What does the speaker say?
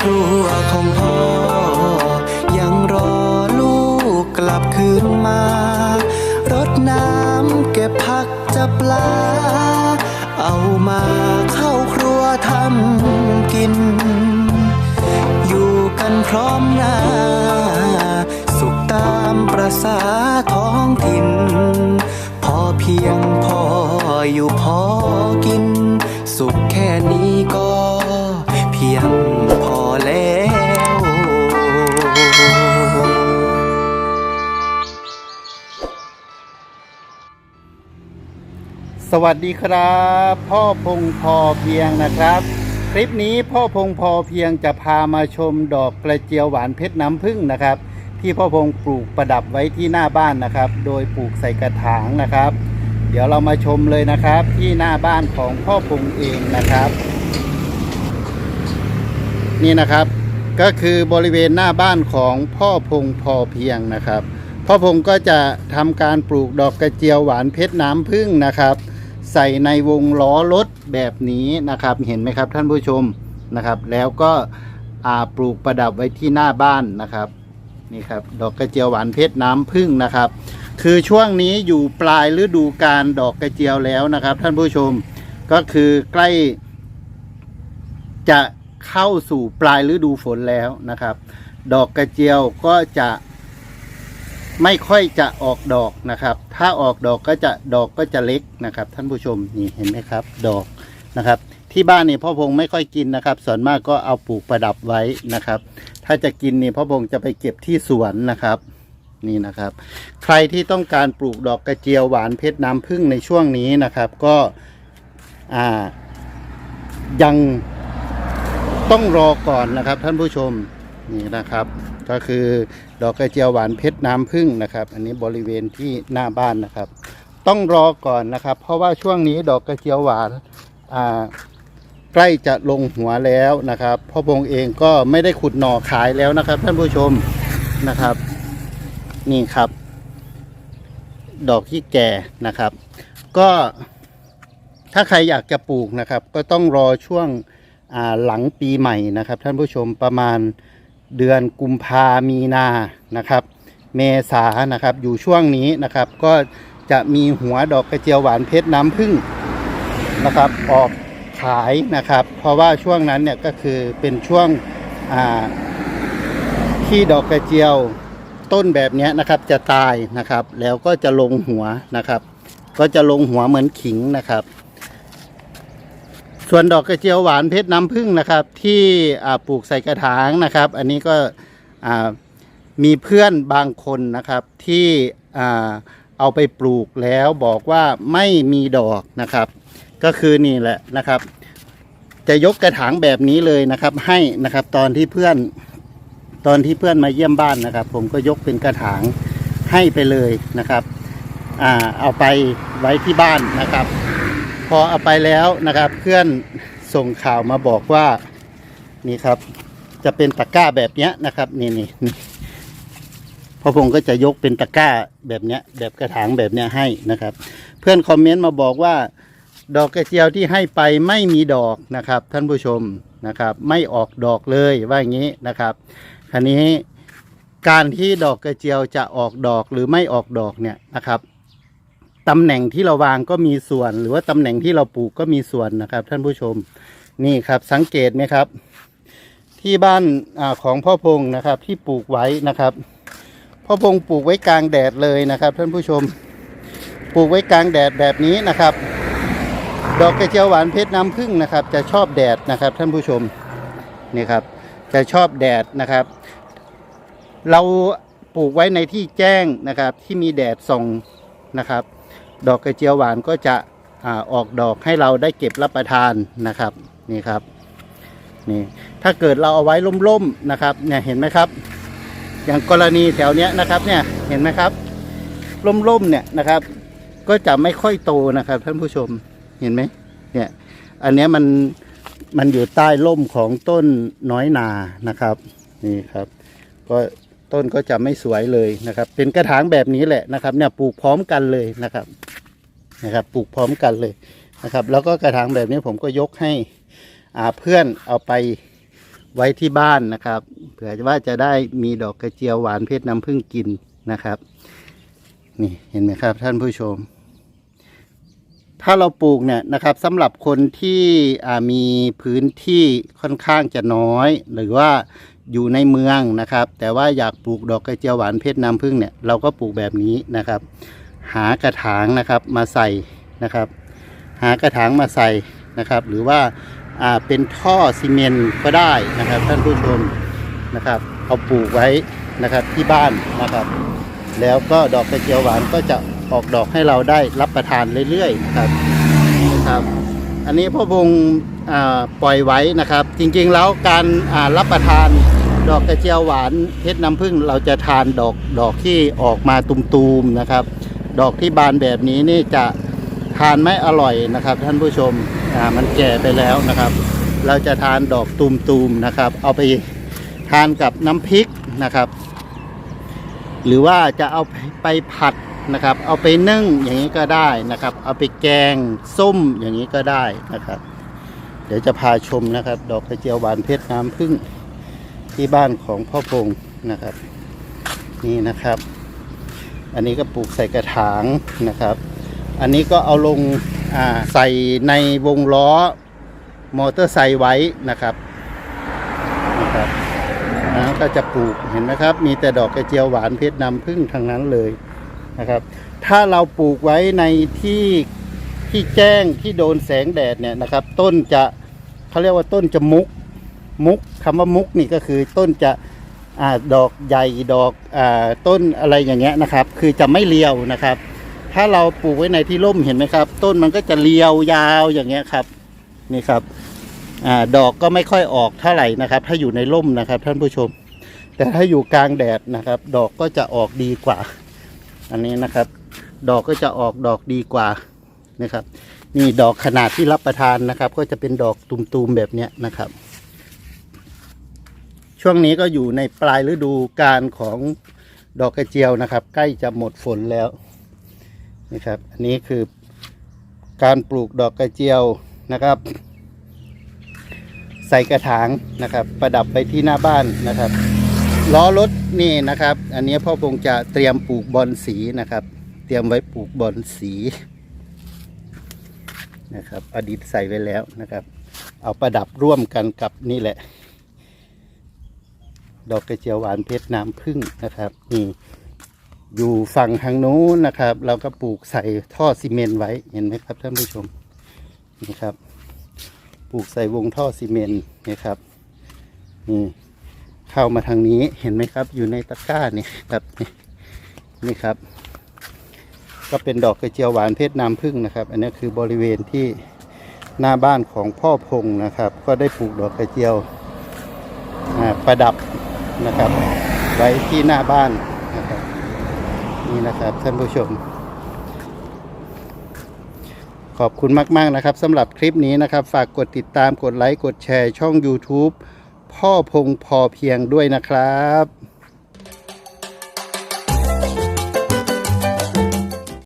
ครัวของพ่อ ยังรอลูกกลับคืนมา รดน้ำเก็บผักจะปลา เอามาเข้าครัวทำกิน อยู่กันพร้อมหน้า สุขตามประษาท้องถิ่น พอเพียงพออยู่พอกิน สุข สวัสดีครับ พ่อพงพอเพียงนะครับ คลิปนี้พ่อพงพอเพียงจะพามาชมดอกกระเจียวหวานเพชรน้ำผึ้งนะครับ ที่พ่อพงปลูกประดับไว้ที่หน้าบ้านนะครับ โดยปลูกใส่กระถางนะครับ เดี๋ยวเรามาชมเลยนะครับ ที่หน้าบ้านของพ่อพงเองนะครับ นี่นะครับก็คือบริเวณหน้าบ้านของพ่อพงพอเพียงนะครับพ่อพงก็จะทำการปลูกดอกกระเจียวหวานเพชรน้ำผึ้งนะครับ ใส่ในวงล้อรถแบบนี้นะครับ เห็นไหมครับท่านผู้ชมนะครับ แล้วก็ปลูกประดับไว้ที่หน้าบ้านนะครับนี่ครับดอกกระเจียวหวานเพชรน้ำผึ้งนะครับ คือช่วงนี้อยู่ปลายฤดูกาลดอกกระเจียวแล้วนะครับ ท่านผู้ชมก็คือใกล้ จะเข้าสู่ปลายฤดูฝนแล้วนะครับ ดอกกระเจียวก็จะ ไม่ค่อยจะออกดอกนะครับ ถ้าออกดอกก็จะดอกก็จะเล็กนะครับ ท่านผู้ชมนี่เห็นไหมครับ ดอกนะครับ ที่บ้านนี่พ่อพงไม่ค่อยกินนะครับ ส่วนมากก็เอาปลูกประดับไว้นะครับ ถ้าจะกินนี่พ่อพงจะไปเก็บที่สวนนะครับนี่นะครับ ใครที่ต้องการปลูกดอกกระเจียวหวานเพชรน้ำผึ้งในช่วงนี้นะครับ ก็ยังต้องรอก่อนนะครับท่านผู้ชมนี่นะครับ ก็คือ ดอกกระเจียวหวานเพชรน้ำผึ้งนะครับ อันนี้บริเวณที่หน้าบ้านนะครับ ต้องรอก่อนนะครับ เพราะว่าช่วงนี้ดอกกระเจียวหวานอ่าใกล้จะลงหัวแล้วนะครับพ่อพงเองก็ไม่ได้ขุดหน่อขายแล้วนะครับ ท่านผู้ชมนะครับ นี่ครับ ดอกที่แก่นะครับ ก็ถ้าใครอยากจะปลูกนะครับ ก็ต้องรอช่วงหลังปีใหม่นะครับ ท่านผู้ชมประมาณ เดือนกุมภามีนานะครับ เมษานะครับอยู่ช่วงนี้นะครับ ก็จะมีหัวดอกกระเจียวหวานเพชรน้ำผึ้งนะครับ ออกขายนะครับ เพราะว่าช่วงนั้นเนี่ยก็คือเป็นช่วงที่ดอกกระเจียวต้นแบบนี้นะครับจะตายนะครับ แล้วก็จะลงหัวนะครับ ก็จะลงหัวเหมือนขิงนะครับ ส่วนดอกกระเจียวหวานเพชรน้ำผึ้งนะครับ ที่ปลูกใส่กระถางนะครับ อันนี้ก็มีเพื่อนบางคนนะครับที่เอาไปปลูกแล้วบอกว่าไม่มีดอกนะครับ ก็คือนี่แหละนะครับ จะยกกระถางแบบนี้เลยนะครับ ให้นะครับตอนที่เพื่อนตอนที่เพื่อนมาเยี่ยมบ้านนะครับ ผมก็ยกเป็นกระถางให้ไปเลยนะครับอเอาไปไว้ที่บ้านนะครับ พอเอาไปแล้วนะครับเพื่อนส่งข่าวมาบอกว่านี่ครับ จะเป็นตะกร้าแบบเนี้ยนะครับนี่นี่พอพงก็จะยกเป็นตะกร้าแบบเนี้ย แบบกระถางแบบเนี้ยให้นะครับ เพื่อนคอมเมนต์มาบอกว่า ดอกกระเจียวที่ให้ไปไม่มีดอกนะครับ ท่านผู้ชมนะครับ ไม่ออกดอกเลยว่าอย่างนี้นะครับคราวนี้การที่ดอกกระเจียวจะออกดอกหรือไม่ออกดอกเนี่ยนะครับ ตำแหน่งที่เราวางก็มีส่วน หรือว่าตำแหน่งที่เราปลูกก็มีส่วนนะครับ ท่านผู้ชมนี่ครับสังเกตไหมครับ ที่บ้านอของพ่อพงนะครับ ที่ปลูกไว้นะครับ พ่อพงปลูกไว้กลางแดดเลยนะครับ ท่านผู้ชม ปลูกไว้กลางแดดแบบนี้นะครับ ดอกกระเจียวหวานเพชรน้ำผึ้งนะครับ จะชอบแดดนะครับ ท่านผู้ชมนี่ครับ จะชอบแดดนะครับ เราปลูกไว้ในที่แจ้งนะครับ ที่มีแดดส่องนะครับ ดอกกระเจียวหวานก็จะอออกดอกให้เราได้เก็บรับประทานนะครับนี่ครับนี่ถ้าเกิดเราเอาไว้ล่มๆนะครับเนี่ยเห็นไหมครับ อย่างกรณีแถวเนี้ยนะครับเนี่ยเห็นไหมครับล่มๆเนี่ยนะครับ ก็จะไม่ค่อยโตนะครับท่านผู้ชมเห็นไหมเนี่ยอันเนี้ยมันมันอยู่ใต้ร่มของต้นน้อยนานะครับนี่ครับ ก็ต้นก็จะไม่สวยเลยนะครับ เป็นกระถางแบบนี้แหละนะครับ เนี่ยปลูกพร้อมกันเลยนะครับ นะครับปลูกพร้อมกันเลยนะครับ แล้วก็กระถางแบบนี้ผมก็ยกให้าเพื่อนเอาไปไว้ที่บ้านนะครับเผื่อว่าจะได้มีดอกกระเจียวหวานเพชรน้ำผึ้งกินนะครับ นี่เห็นไหมครับท่านผู้ชม ถ้าเราปลูกเนี่ยนะครับสำหรับคนที่มีพื้นที่ค่อนข้างจะน้อย หรือว่าอยู่ในเมืองนะครับ แต่ว่าอยากปลูกดอกกระเจียวหวานเพชรน้ำผึ้งเนี่ยเราก็ปลูกแบบนี้นะครับ หากระถางนะครับมาใส่นะครับ หากระถางมาใส่นะครับ หรือว่าเป็นท่อซีเมนต์ก็ได้นะครับท่านผู้ชมนะครับเอาปลูกไว้นะครับที่บ้านนะครับ แล้วก็ดอกกระเจียวหวานก็จะออกดอกให้เราได้รับประทานเรื่อยๆนะครับนะครับ อันนี้พ่อพงปล่อยไว้นะครับ จริงๆแล้วการรับประทานดอกกระเจียวหวานเพชรน้ำผึ้งเราจะทานดอกดอกที่ออกมาตุมๆนะครับ ดอกที่บานแบบนี้นี่จะทานไม่อร่อยนะครับ ท่านผู้ชมอ่ามันแก่ไปแล้วนะครับ เราจะทานดอกตุมๆนะครับ เอาไปทานกับน้ำพริกนะครับ หรือว่าจะเอาไปผัดนะครับ เอาไปนึ่งอย่างนี้ก็ได้นะครับ เอาไปแกงส้มอย่างนี้ก็ได้นะครับ เดี๋ยวจะพาชมนะครับ ดอกกระเจียวหวานเพชรน้ำผึ้งที่บ้านของพ่อพงษ์นะครับ นี่นะครับ อันนี้ก็ปลูกใส่กระถางนะครับ อันนี้ก็เอาลงาใส่ในวงล้อมอเตอร์ไซค์ไว้นะครับนะครับนะก็จะปลูกเห็นไหมครับ มีแต่ดอกกระเจียวหวานเพชรน้ำผึ้งทั้งนั้นเลยนะครับ ถ้าเราปลูกไว้ในที่ที่แจ้งที่โดนแสงแดดเนี่ยนะครับ ต้นจะเขาเรียกว่าต้นจะมุกมุกคำว่ามุกนี่ก็คือต้นจะ อดอกใหญ่ดอกอต้นอะไรอย่างเงี้ยนะครับ คือจะไม่เรียวนะครับ ถ้าเราปลูกไว้ในที่ร่มเห็นไหมครับ ต้นมันก็จะเรียวยาวอย่างเงี้ยครับนี่ครับอดอกก็ไม่ค่อยออกเท่าไหร่นะครับ ถ้าอยู่ในร่มนะครับ ท่านผู้ชม แต่ถ้าอยู่กลางแดดนะครับ ดอกก็จะออกดีกว่า อันนี้นะครับ ดอกก็จะออกดอกดีกว่านะครับ นี่ดอกขนาดที่รับประทานนะครับ ก็จะเป็นดอกตุมๆแบบเนี้ยนะครับ ช่วงนี้ก็อยู่ในปลายฤดูกาลของดอกกระเจียวนะครับ ใกล้จะหมดฝนแล้วนะครับ อันนี้คือการปลูกดอกกระเจียวนะครับ ใส่กระถางนะครับ ประดับไปที่หน้าบ้านนะครับล้อรถนี่นะครับ อันนี้พ่อพงจะเตรียมปลูกบอลสีนะครับ เตรียมไว้ปลูกบอลสีนะครับอดีตใส่ไว้แล้วนะครับ เอาประดับร่วมกันกับนี่แหละ ดอกกระเจียวหวานเพชรน้ำผึ้งนะครับนี่อยู่ฝั่งทางนู้นนะครับ เราก็ปลูกใส่ท่อซีเมนต์ไว้เห็นไหมครับท่านผู้ชมนี่ครับ ปลูกใส่วงท่อซีเมนต์นะครับนี่เข้ามาทางนี้เห็นไหมครับ อยู่ในตะกร้านี่ครับนี่นี่ครับ ก็เป็นดอกกระเจียวหวานเพชรน้ำผึ้งนะครับ อันนี้คือบริเวณที่หน้าบ้านของพ่อพงนะครับ ก็ได้ปลูกดอกกระเจียวประดับ นะครับ ไว้ที่หน้าบ้านนะครับนี่นะครับท่านผู้ชม ขอบคุณมาก ๆ นะครับสำหรับคลิปนี้นะครับ ฝากกดติดตามกดไลค์ กดแชร์ช่อง YouTube พ่อพงพอเพียงด้วยนะครับ